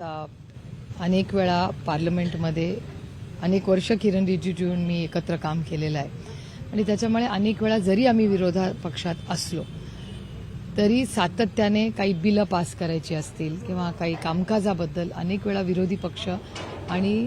अनेक वेळा पार्लमेंटमध्ये अनेक वर्ष किरण रिजिजून मी एकत्र काम केलेलं आहे. आणि त्याच्यामुळे अनेक वेळा जरी आम्ही विरोधा पक्षात असलो तरी सातत्याने काही बिलं पास करायची असतील किंवा काही कामकाजाबद्दल अनेक वेळा विरोधी पक्ष आणि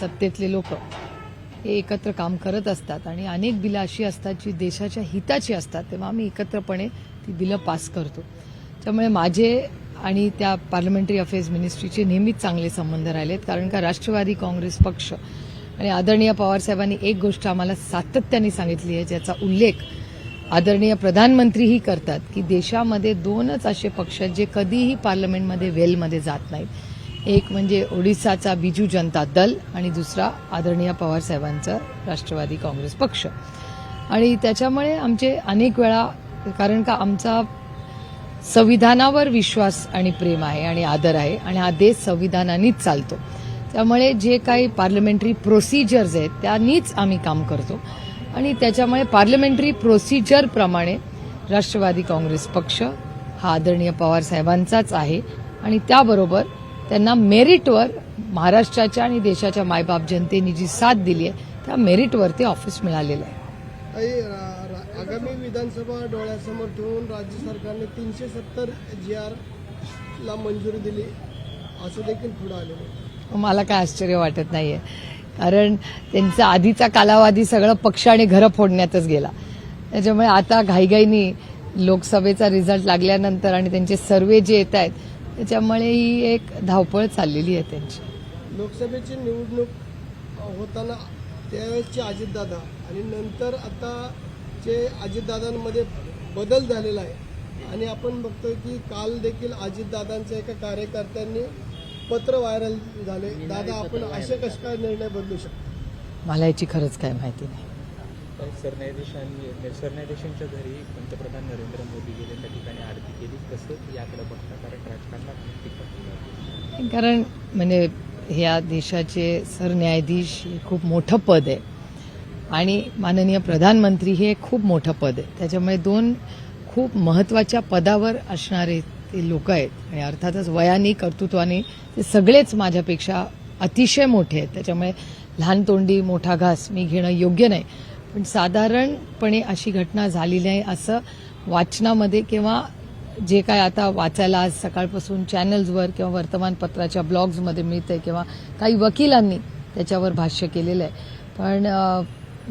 सत्तेतले लोक हे एकत्र काम करत असतात आणि अनेक बिलं अशी असतात जी देशाच्या हिताची असतात तेव्हा आम्ही एकत्रपणे ती बिलं पास करतो. त्यामुळे माझे आणि त्या पार्लमेंटरी अफेअर्स मिनिस्ट्रीचे नेहमीच चांगले संबंध राहिलेत. कारण का राष्ट्रवादी काँग्रेस पक्ष आणि आदरणीय पवारसाहेबांनी एक गोष्ट आम्हाला सातत्याने सांगितली आहे ज्याचा उल्लेख आदरणीय प्रधानमंत्रीही करतात की देशामध्ये दोनच असे पक्ष आहेत जे कधीही पार्लमेंटमध्ये वेलमध्ये जात नाहीत. एक म्हणजे ओडिसाचा बिजू जनता दल आणि दुसरा आदरणीय पवारसाहेबांचा राष्ट्रवादी काँग्रेस पक्ष. आणि त्याच्यामुळे आमचे अनेक वेळा कारण का आमचा संविधानावर विश्वास आणि प्रेम आहे आणि आदर आहे आणि हा देश संविधानानेच चालतो. त्यामुळे जे काही पार्लमेंटरी प्रोसिजर्स आहेत त्यांनीच आम्ही काम करतो. आणि त्याच्यामुळे पार्लमेंटरी प्रोसिजरप्रमाणे राष्ट्रवादी काँग्रेस पक्ष हा आदरणीय पवार साहेबांचाच आहे. आणि त्याबरोबर त्यांना मेरिटवर महाराष्ट्राच्या आणि देशाच्या मायबाप जनतेने जी साथ दिली आहे त्या मेरिटवर ते ऑफिस मिळालेलं आहे. आगामी विधानसभा डोळ्यासमोर ठेवून राज्य सरकारने तीनशे सत्तर जी आर ला मंजुरी दिली असं देखील पुढे आलेलं. मला काय आश्चर्य वाटत नाहीये. कारण त्यांचा आधीचा कालावधी सगळं पक्ष आणि घरं फोडण्यातच गेला. त्याच्यामुळे आता घाईघाईनी लोकसभेचा रिझल्ट लागल्यानंतर आणि त्यांचे सर्वे जे येत आहेत त्याच्यामुळे ही एक धावपळ चाललेली आहे त्यांची. लोकसभेची निवडणूक होताना त्यावेळेसचे अजितदादा आणि नंतर आता जे अजितदादांमध्ये बदल झालेला आहे आणि आपण बघतोय की काल देखील अजितदादांच्या एका कार्यकर्त्यांनी पत्र व्हायरल झाले. दादा आपण असे कसे काय निर्णय बदलू शकतो? मला याची खरंच काय माहिती नाही. सरन्यायाधीशांनी सरन्यायाधीशांच्या घरी पंतप्रधान नरेंद्र मोदी गेले. त्या ठिकाणी आरती केली. कसं याकडे बघता? कारण राजकारणात. कारण म्हणजे ह्या देशाचे सरन्यायाधीश हे खूप मोठं पद आहे. आणि माननीय प्रधानमंत्री हे खूप मोठं पद आहे. त्याच्यामुळे दोन खूप महत्त्वाच्या पदावर असणारे ते लोक आहेत. आणि अर्थातच वयाने कर्तृत्वाने ते सगळेच माझ्यापेक्षा अतिशय मोठे आहेत. त्याच्यामुळे लहान तोंडी मोठा घास मी घेणं योग्य नाही. पण साधारणपणे अशी घटना झाली नाही असं वाचनामध्ये किंवा जे काय आता वाचायला आज सकाळपासून चॅनल्सवर किंवा वर्तमानपत्राच्या ब्लॉग्समध्ये मिळतंय किंवा काही वकिलांनी त्याच्यावर भाष्य केलेलं आहे. पण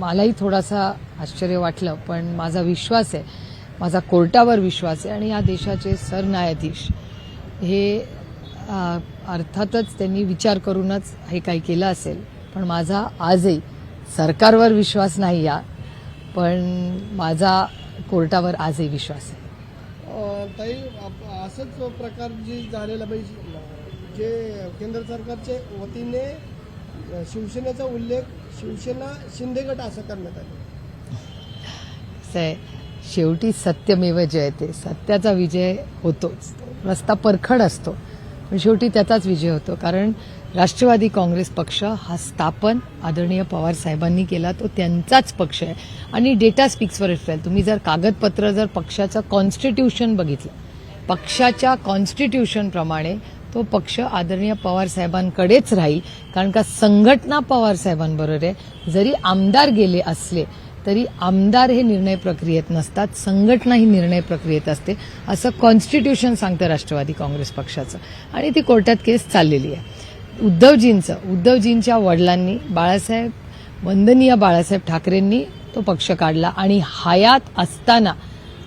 मलाही थोडासा आश्चर्य वाटलं पण माझा विश्वास आहे माझा कोर्टावर विश्वास आहे आणि या देशाचे सरन्यायाधीश हे अर्थातच त्यांनी विचार करूनच हे काही केलं असेल. पण माझा आजही सरकारवर विश्वास नाही या पण माझा कोर्टावर आजही विश्वास आहे. ताई असंच प्रकार जे झालेला पाहिजे जे केंद्र सरकारचे वतीने शिवसेनेचा उल्लेख शिवसेना शिंदे गट असं करण्यात आले. असं आहे शेवटी सत्यमेव जयते सत्याचा विजय होतोच. रस्ता परखड असतो. पण शेवटी त्याचाच विजय होतो. कारण राष्ट्रवादी काँग्रेस पक्ष हा स्थापन आदरणीय पवार साहेबांनी केला तो त्यांचाच पक्ष आहे. आणि डेटा स्पीक्स फॉर इटसेल्फ तुम्ही जर कागदपत्र जर पक्षाचं कॉन्स्टिट्यूशन बघितलं पक्षाच्या कॉन्स्टिट्यूशनप्रमाणे तो पक्ष आदरणीय पवार साहेबांकडेच राहील कारण का संघटना पवार साहेबांबरोबर आहे. जरी आमदार गेले असले तरी आमदार हे निर्णय प्रक्रियेत नसतात संघटना ही निर्णय प्रक्रियेत असते असं कॉन्स्टिट्यूशन सांगतं राष्ट्रवादी काँग्रेस पक्षाचं. आणि ती कोर्टात केस चाललेली आहे. उद्धवजींचं उद्धवजींच्या वडिलांनी बाळासाहेब वंदनीय बाळासाहेब ठाकरेंनी तो पक्ष काढला आणि हयात असताना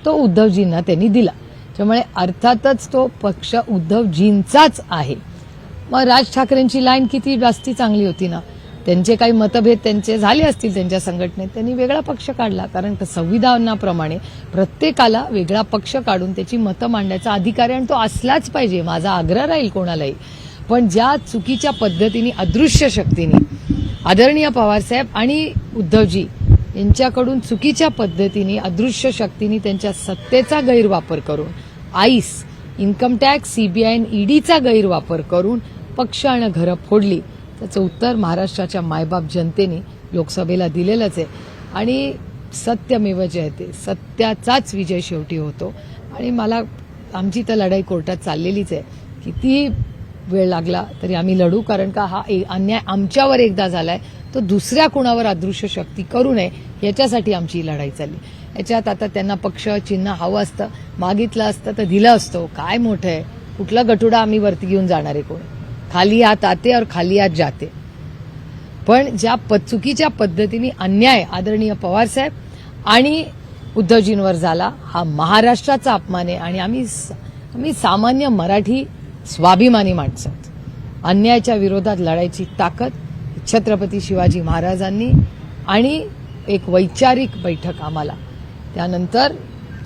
तो उद्धवजींना त्यांनी दिला. त्यामुळे अर्थातच तो पक्ष उद्धवजींचाच आहे. मग राज ठाकरेंची लाईन किती जास्ती चांगली होती ना? त्यांचे काही मतभेद त्यांचे झाले असतील त्यांच्या संघटनेत त्यांनी वेगळा पक्ष काढला. कारण संविधानाप्रमाणे प्रत्येकाला वेगळा पक्ष काढून त्याची मतं मांडण्याचा अधिकार आहे आणि तो असलाच पाहिजे. माझा आग्रह राहील कोणालाही. पण ज्या चुकीच्या पद्धतीने अदृश्य शक्तीने आदरणीय पवारसाहेब आणि उद्धवजी यांच्याकडून चुकीच्या पद्धतीने अदृश्य शक्तीने त्यांच्या सत्तेचा गैरवापर करून आईस इन्कम टॅक्स सीबीआय ईडीचा गैरवापर करून पक्ष आणि घरं फोडली. त्याचं उत्तर महाराष्ट्राच्या मायबाप जनतेने लोकसभेला दिलेलंच आहे. आणि सत्यमेव जयते सत्याचाच विजय शेवटी होतो. आणि मला आमची तर लढाई कोर्टात चाललेलीच आहे. किती वेळ लागला तरी आम्ही लढू कारण का हा अन्याय आमच्यावर एकदा झालाय तो दुसऱ्या कुणावर अदृश्य शक्ती करू नये याच्यासाठी आमची ही लढाई चालली. याच्यात आता त्यांना पक्ष चिन्ह हवं असतं मागितलं असतं तर दिलं असतं. काय मोठं आहे? कुठला गटुडा आम्ही वरती घेऊन जाणार आहे कोण? खाली आत आते और खाली आत जाते. पण ज्या प चुकीच्या पद्धतीने अन्याय आदरणीय पवारसाहेब आणि उद्धवजींवर झाला हा महाराष्ट्राचा अपमान आहे. आणि आम्ही आम्ही सामान्य मराठी स्वाभिमानी माणसं. अन्यायाच्या विरोधात लढायची ताकद छत्रपती शिवाजी महाराजांनी आणि एक वैचारिक बैठक आम्हाला. त्यानंतर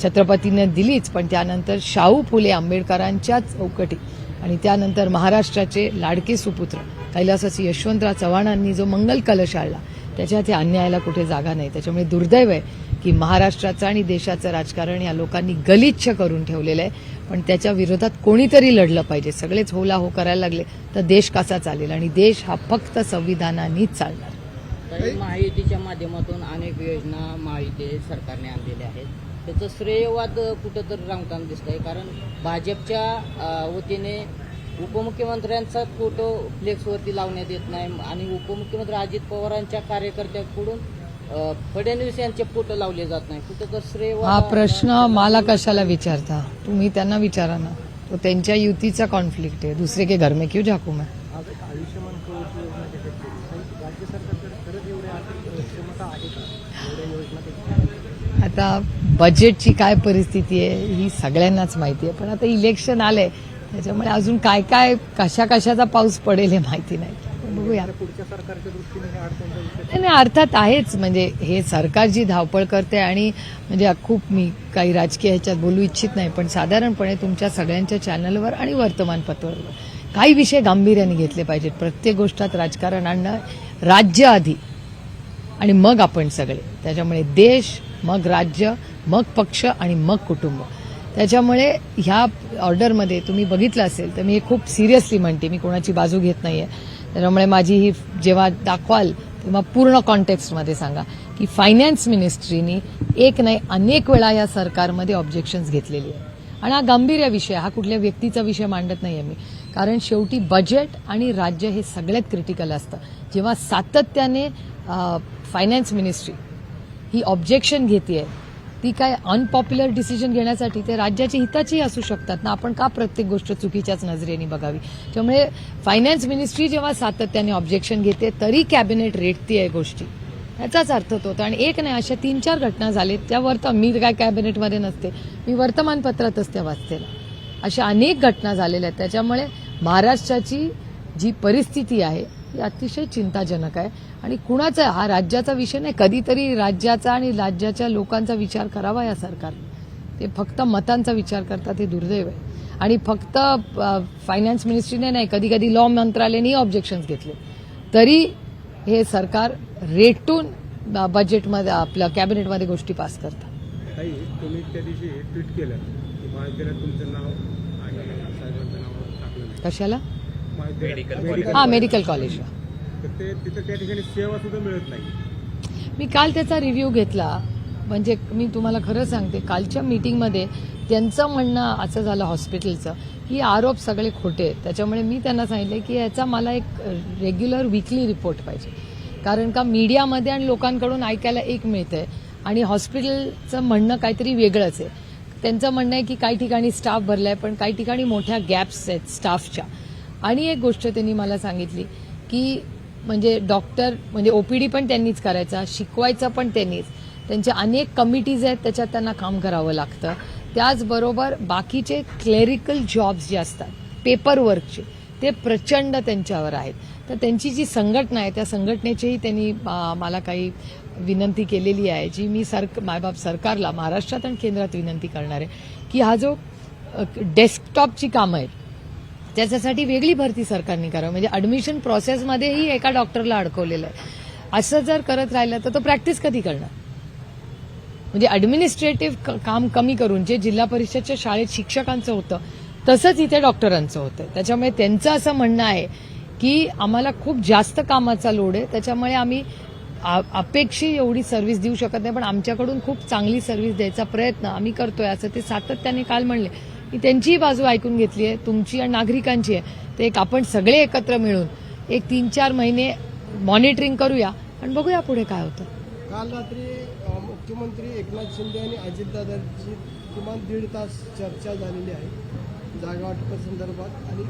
छत्रपतीने दिलीच पण त्यानंतर शाहू फुले आंबेडकरांच्या चौकटी आणि त्यानंतर महाराष्ट्राचे लाडके सुपुत्र कैलासाची यशवंतराव चव्हाणांनी जो मंगल कलश आणला त्याच्यात या अन्यायाला कुठे जागा नाही. त्याच्यामुळे दुर्दैव आहे की महाराष्ट्राचं आणि देशाचं राजकारण या लोकांनी गलिच्छ करून ठेवलेलं आहे. पण त्याच्या विरोधात कोणीतरी लढलं पाहिजे. सगळेच होला हो करायला लागले तर देश कसा चालेल? आणि देश हा फक्त संविधानानेच चालणार. काही महायुतीच्या माध्यमातून अनेक योजना महायुती सरकारने आणलेल्या आहेत. त्याचं श्रेयवाद कुठंतरी रंगताना दिसत आहे कारण भाजपच्या वतीने उपमुख्यमंत्र्यांचा फोटो फ्लेक्सवरती लावण्यात येत नाही. आणि उपमुख्यमंत्री अजित पवारांच्या कार्यकर्त्याकडून अं, फडणवीस यांचे फोटो लावले जात नाही. कुठं तर श्रेयवाद हा प्रश्न मला कशाला विचारता? तुम्ही त्यांना विचारा ना. तो त्यांच्या युतीचा कॉन्फ्लिक्ट आहे. दुसरे के घर में क्यों झाकू मैं? आता बजेटची काय परिस्थिती आहे ही सगळ्यांनाच माहिती आहे. पण आता इलेक्शन आलंय त्याच्यामुळे अजून काय काय कशा कशाचा पाऊस पडेल हे माहिती नाही. बघूया. हे विषय नाही नाही, अर्थात आहेच. म्हणजे हे सरकार जी धावपळ करते आणि म्हणजे खूप मी काही राजकीय ह्याच्यात बोलू इच्छित नाही पण साधारणपणे तुमच्या सगळ्यांच्या चॅनलवर आणि वर्तमानपत्रावर काही विषय गांभीर्याने घेतले पाहिजेत. प्रत्येक गोष्टात राजकारण आणणं राज्य आधी आणि मग आपण सगळे. त्याच्यामुळे देश मग राज्य मग पक्ष आणि मग कुटुंब. त्याच्यामुळे ह्या ऑर्डरमध्ये तुम्ही बघितलं असेल तर मी हे खूप सिरियसली म्हणते. मी कोणाची बाजू घेत नाहीये. त्याच्यामुळे माझी ही जेव्हा दाखवाल तेव्हा पूर्ण कॉन्टेक्स्टमध्ये सांगा की फायनान्स मिनिस्ट्रीनी एक नाही अनेक वेळा या सरकारमध्ये ऑब्जेक्शन्स घेतलेली आहे आणि हा गांभीर्य विषय हा कुठल्या व्यक्तीचा विषय मांडत नाही आहे मी. कारण शेवटी बजेट आणि राज्य हे सगळ्यात क्रिटिकल असतं. जेव्हा सातत्याने फायनान्स मिनिस्ट्री ही ऑब्जेक्शन घेते ती काय अनपॉप्युलर डिसिजन घेण्यासाठी ते राज्याच्या हिताचीही असू शकतात ना. आपण का प्रत्येक गोष्ट चुकीच्याच नजरेने बघावी? त्यामुळे फायनान्स मिनिस्ट्री जेव्हा सातत्याने ऑब्जेक्शन घेते तरी कॅबिनेट रेटतीये गोष्टी. याचाच अर्थ तो होता. आणि एक नाही अशा तीन चार घटना झाल्या त्या वर्त मी काय कॅबिनेटमध्ये नसते. मी वर्तमानपत्रातच त्या वाचते. अशा अनेक घटना झालेल्या आहेत. त्याच्यामुळे महाराष्ट्राची जी परिस्थिती आहे ही अतिशय चिंताजनक आहे. आणि कुणाचा हा राज्याचा विषय नाही. कधीतरी राज्याचा आणि राज्याच्या लोकांचा विचार करावा या सरकारने. ते फक्त मतांचा विचार करतात हे दुर्दैव आहे. आणि फक्त फायनान्स मिनिस्ट्रीने नाही कधी कधी लॉ मंत्रालयानेही ऑब्जेक्शन्स घेतले. तरी हे सरकार रेटून बजेटमध्ये आपल्या कॅबिनेटमध्ये गोष्टी पास करतात. तुम्ही त्या दिवशी ट्विट केलं की महाविद्यालयात तुमचं नाव आणि साहेबांचं नाव टाकलं नाही. कशाला? मेडिकल हा मेडिकल कॉलेजला तर ते तिथं त्या ठिकाणी सेवा सुद्धा मिळत नाही. मी काल त्याचा रिव्ह्यू घेतला. म्हणजे मी तुम्हाला खरं सांगते कालच्या मीटिंगमध्ये त्यांचं म्हणणं असं झालं हॉस्पिटलचं की आरोप सगळे खोटे आहेत. त्याच्यामुळे मी त्यांना सांगितलं की याचा मला एक रेग्युलर विकली रिपोर्ट पाहिजे. कारण का मीडियामध्ये आणि लोकांकडून ऐकायला एक मिळतंय. आणि हॉस्पिटलचं म्हणणं काहीतरी वेगळंच आहे. त्यांचं म्हणणं आहे की काही ठिकाणी स्टाफ भरलाय पण काही ठिकाणी मोठ्या गॅप्स आहेत स्टाफच्या आणि एक गोष्ट त्यांनी मला सांगितली की म्हणजे डॉक्टर म्हणजे ओ पी डी पण त्यांनीच करायचा शिकवायचं पण त्यांनीच. त्यांच्या अनेक कमिटीज आहेत त्याच्यात त्यांना काम करावं लागतं. त्याचबरोबर बाकीचे क्लेरिकल जॉब्स जे असतात पेपर वर्कचे ते प्रचंड त्यांच्यावर आहेत. तर त्यांची जी संघटना आहे त्या संघटनेचीही त्यांनी मला काही विनंती केलेली आहे जी मी सर मायबाप सरकारला महाराष्ट्रात आणि केंद्रात विनंती करणार आहे की हा जो डेस्कटॉपची कामं आहेत त्याच्यासाठी वेगळी भरती सरकारने करावं. म्हणजे ऍडमिशन प्रोसेसमध्येही एका डॉक्टरला अडकवलेलं आहे. असं जर करत राहिलं तर तो प्रॅक्टिस कधी करणार? म्हणजे ऍडमिनिस्ट्रेटिव्ह काम कमी करून जे जिल्हा परिषदच्या शाळेत शिक्षकांचं होतं तसंच इथे डॉक्टरांचं होतं. त्याच्यामुळे त्यांचं असं म्हणणं आहे की आम्हाला खूप जास्त कामाचा लोड आहे. त्याच्यामुळे आम्ही अपेक्षी एवढी सर्व्हिस देऊ शकत नाही पण आमच्याकडून खूप चांगली सर्व्हिस द्यायचा प्रयत्न आम्ही करतोय असं ते सातत्याने काल म्हणले. मी त्यांचीही बाजू ऐकून घेतली आहे तुमची आणि नागरिकांची आहे. ते एक आपण सगळे एकत्र मिळून एक तीन चार महिने मॉनिटरिंग करूया आणि बघूया पुढे काय होतं. काल रात्री मुख्यमंत्री एकनाथ शिंदे आणि अजितदादांची किमान दीड तास चर्चा झालेली आहे जागा वाटपासंदर्भात आणि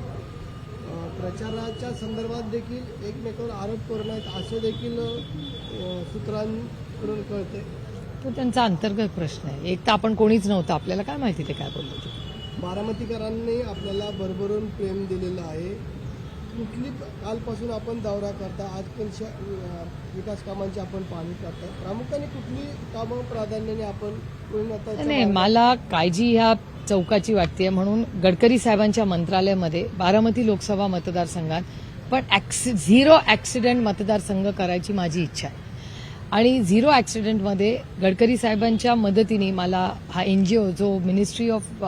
प्रचाराच्या संदर्भात देखील एकमेकावर आरोप करू नयेत असं देखील सूत्रांकडून कळते तो त्यांचा अंतर्गत प्रश्न आहे. एक तर आपण कोणीच नव्हतं आपल्याला काय माहिती ते काय बोलले बारामतीकरांनी आपल्याला भरभरून प्रेम दिलेलं आहे. कुठली कालपासून आपण दौरा करता आज विकास कामांची आपण पाहणी करता? प्रामुख्याने कुठली कामं प्राधान्याने आपण नाही मला काळजी ह्या चौकाची वाटते म्हणून गडकरी साहेबांच्या मंत्रालयामध्ये बारामती लोकसभा मतदारसंघात पण ऍक्सि झिरो ऍक्सिडेंट मतदारसंघ करायची माझी इच्छा आहे. आणि झिरो ऍक्सिडेंटमध्ये गडकरी साहेबांच्या मदतीने मला हा एनजीओ जो मिनिस्ट्री ऑफ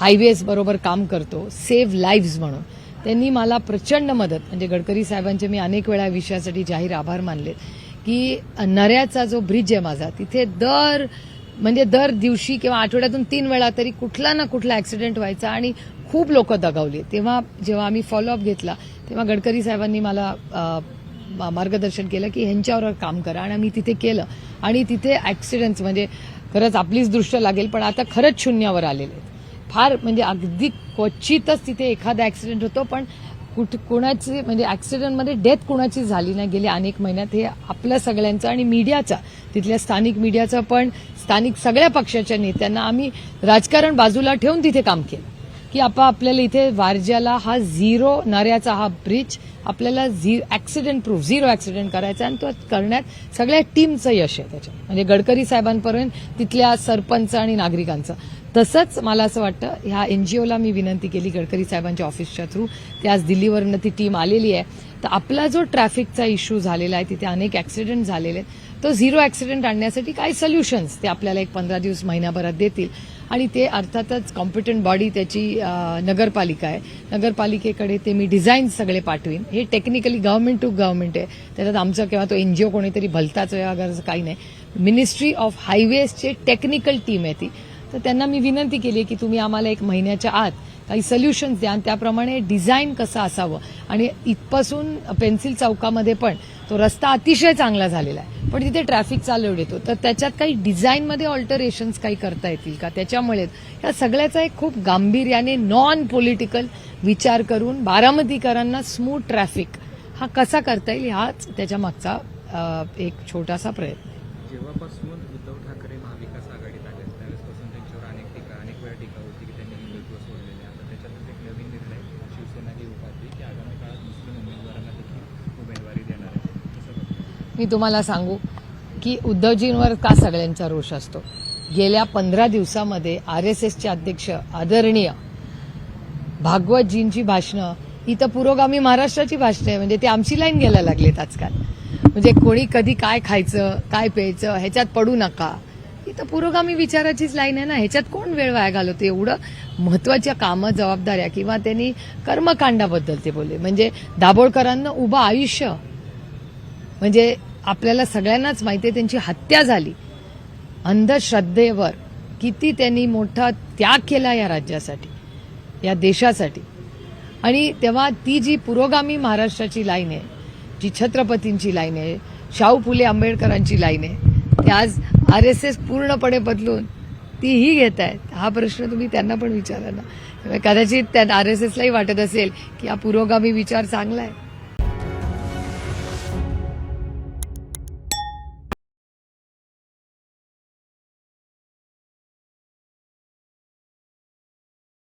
हायवेज बरोबर काम करतो सेव्ह लाईव्ह म्हणून. त्यांनी मला प्रचंड मदत म्हणजे गडकरी साहेबांचे मी अनेक वेळा या विषयासाठी जाहीर आभार मानले की नऱ्याचा जो ब्रिज आहे माझा तिथे दर म्हणजे दर दिवशी किंवा आठवड्यातून तीन वेळा तरी कुठला ना कुठला ऍक्सिडेंट व्हायचा आणि खूप लोक दगावली. तेव्हा जेव्हा आम्ही फॉलोअप घेतला तेव्हा गडकरी साहेबांनी मला मार्गदर्शन केलं की ह्यांच्यावर काम करा आणि आम्ही तिथे केलं. आणि तिथे ऍक्सिडेंट्स म्हणजे खरंच आपलीच दृष्ट लागेल पण आता खरंच शून्यावर आलेले आहेत. फार म्हणजे अगदी क्वचितच तिथे एखादा ऍक्सिडेंट होतो पण कुठ कुणाची म्हणजे ऍक्सिडेंटमध्ये डेथ कुणाची झाली नाही गेल्या अनेक महिन्यात हे आपल्या सगळ्यांचं आणि मीडियाचा तिथल्या स्थानिक मीडियाचं पण स्थानिक सगळ्या पक्षाच्या नेत्यांना आम्ही राजकारण बाजूला ठेवून तिथे काम केलं. की आपा आपल्याला इथे वारज्याला हा झिरो नऱ्याचा हा ब्रिज आपल्याला झी ऍक्सिडेंट प्रूफ झिरो ऍक्सिडेंट करायचा आणि तो करण्यात सगळ्या टीमचं यश आहे त्याच्यात. म्हणजे गडकरी साहेबांपर्यंत तिथल्या सरपंच आणि नागरिकांचं. तसंच मला असं वाटतं ह्या एन जी ओला मी विनंती केली गडकरी साहेबांच्या ऑफिसच्या थ्रू ते आज दिल्लीवरनं ती टीम आलेली आहे. तर आपला जो ट्रॅफिकचा इश्यू झालेला आहे तिथे अनेक ऍक्सिडेंट झालेले आहेत तो झिरो ऍक्सिडेंट आणण्यासाठी काय सोल्युशन्स ते आपल्याला एक पंधरा दिवस महिन्याभरात देतील. आणि ते अर्थातच कॉम्पिटंट बॉडी त्याची नगरपालिका आहे. नगरपालिकेकडे ते मी डिझाईन सगळे पाठवीन. हे टेक्निकली गव्हर्नमेंट टू गव्हर्नमेंट आहे. त्याच्यात आमचं किंवा तो एन जी ओ कोणीतरी भलताच वगैरे काही नाही. मिनिस्ट्री ऑफ हायवेजचे टेक्निकल टीम आहे ती. तर त्यांना मी विनंती केली की तुम्ही आम्हाला एक महिन्याच्या आत काही सोल्युशन्स द्या आणि त्याप्रमाणे डिझाईन कसं असावं. आणि इथपासून पेन्सिल चौकामध्ये पण तो रस्ता अतिशय चांगला झालेला आहे. पण तिथे ट्रॅफिक लोड येतो. तर त्याच्यात काही डिझाईनमध्ये ऑल्टरेशन्स काही करता येतील का? त्याच्यामुळे या सगळ्याचा एक खूप गांभीर्याने नॉन पॉलिटिकल विचार करून बारामतीकरांना स्मूथ ट्रॅफिक हा कसा करता येईल हाच त्याच्या मागचा एक छोटासा प्रयत्न आहे. जेव्हापासून उद्धव ठाकरे महाविकास आघाडीत आले त्यावेळेसपासून त्यांच्यावर अनेक टीका अनेक वेळा टीका होती की त्यांनी हिंदुत्व सोडलेले आता त्याच्यातच एक नवीन निर्णय शिवसेना ही उभारली की आगामी काळात मुस्लिम उमेदवारांना देखील उमेदवारी देणार आहे कसं बघता? मी तुम्हाला सांगू की उद्धवजींवर का सगळ्यांचा रोष असतो? गेल्या पंधरा दिवसामध्ये आर एस एसचे अध्यक्ष आदरणीय भागवतजींची भाषणं ही तर पुरोगामी महाराष्ट्राची भाषणं आहे म्हणजे ते आमची लाईन घ्यायला लागलेत आजकाल. म्हणजे कोणी कधी काय खायचं काय प्यायचं ह्याच्यात पडू नका. ही तर पुरोगामी विचाराचीच लाईन आहे ना ह्याच्यात कोण वेळ वाया घालवते? एवढं महत्त्वाच्या कामं जबाबदाऱ्या किंवा त्यांनी कर्मकांडाबद्दल ते बोलले. म्हणजे दाभोळकरांना उभं आयुष्य म्हणजे आपल्याला सगळ्यांनाच माहिती आहे त्यांची हत्या झाली. अंधश्रद्धेवर किती त्यांनी मोठा त्याग केला या राज्यासाठी या देशासाठी. आणि तेव्हा ती जी पुरोगामी महाराष्ट्राची लाईन आहे जी छत्रपतींची लाईन आहे शाहू फुले आंबेडकरांची लाईन आहे ते आज आर एस एस पूर्णपणे बदलून तीही घेत आहेत. हा प्रश्न तुम्ही त्यांना पण विचारा ना. कदाचित त्या आर एस एसलाही वाटत असेल की हा पुरोगामी विचार चांगला आहे.